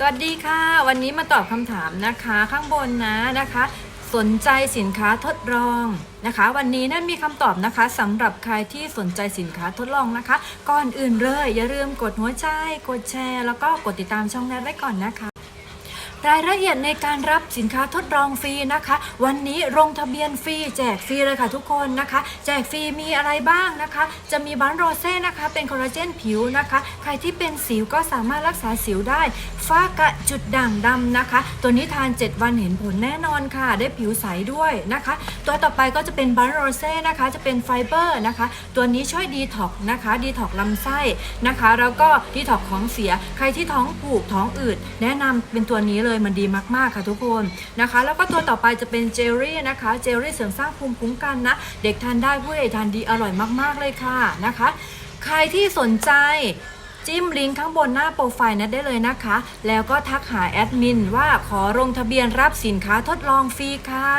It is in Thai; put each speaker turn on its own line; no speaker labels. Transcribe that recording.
สวัสดีค่ะ วันนี้มาตอบคำถามนะคะข้างบนนะนะคะ สนใจสินค้าทดลองนะคะ วันนี้นั่นมีคำตอบนะคะสำหรับใครที่สนใจสินค้าทดลองนะคะ ก่อนอื่นเลยอย่าลืมกดหัวใจ กดแชร์ แล้วก็กดติดตามช่องแนทไว้ก่อนนะคะ รายละเอียดในการรับสินค้าทดลองฟรีนะคะ วันนี้ลงทะเบียนฟรีแจกฟรีเลยค่ะทุกคนนะคะ แจกฟรีมีอะไรบ้างนะคะ จะมีบันโรเซ่นะคะ เป็นคอลลาเจนผิวนะคะ ใครที่เป็นสิวก็สามารถรักษาสิวได้ฝ้ากระจุดด่างดำนะคะ ตัวนี้ทาน 7 วันเห็นผลแน่นอนค่ะ ได้ผิวใสด้วยนะคะ ตัวต่อไปก็จะเป็นบันโรเซ่นะคะ จะเป็นไฟเบอร์นะคะ ตัวนี้ช่วยดีท็อกนะคะดีท็อกลำไส้นะคะ แล้วก็ดีท็อกของเสีย ใครที่ท้องผูกท้องอืดแนะนำเป็นตัวนี้เลยมันดีมากๆค่ะทุกคนนะคะ แล้วก็ตัวต่อไปจะเป็นเจลลี่นะคะ เจลลี่เสริมสร้างภูมิคุ้มกันนะ เด็กทานได้ผู้ใหญ่ทานดีอร่อยมากๆเลยค่ะนะคะ ใครที่สนใจจิ้มลิงก์ข้างบนหน้าโปรไฟล์นั้นได้เลยนะคะ แล้วก็ทักหาแอดมินว่าขอลงทะเบียนรับสินค้าทดลองฟรีค่ะ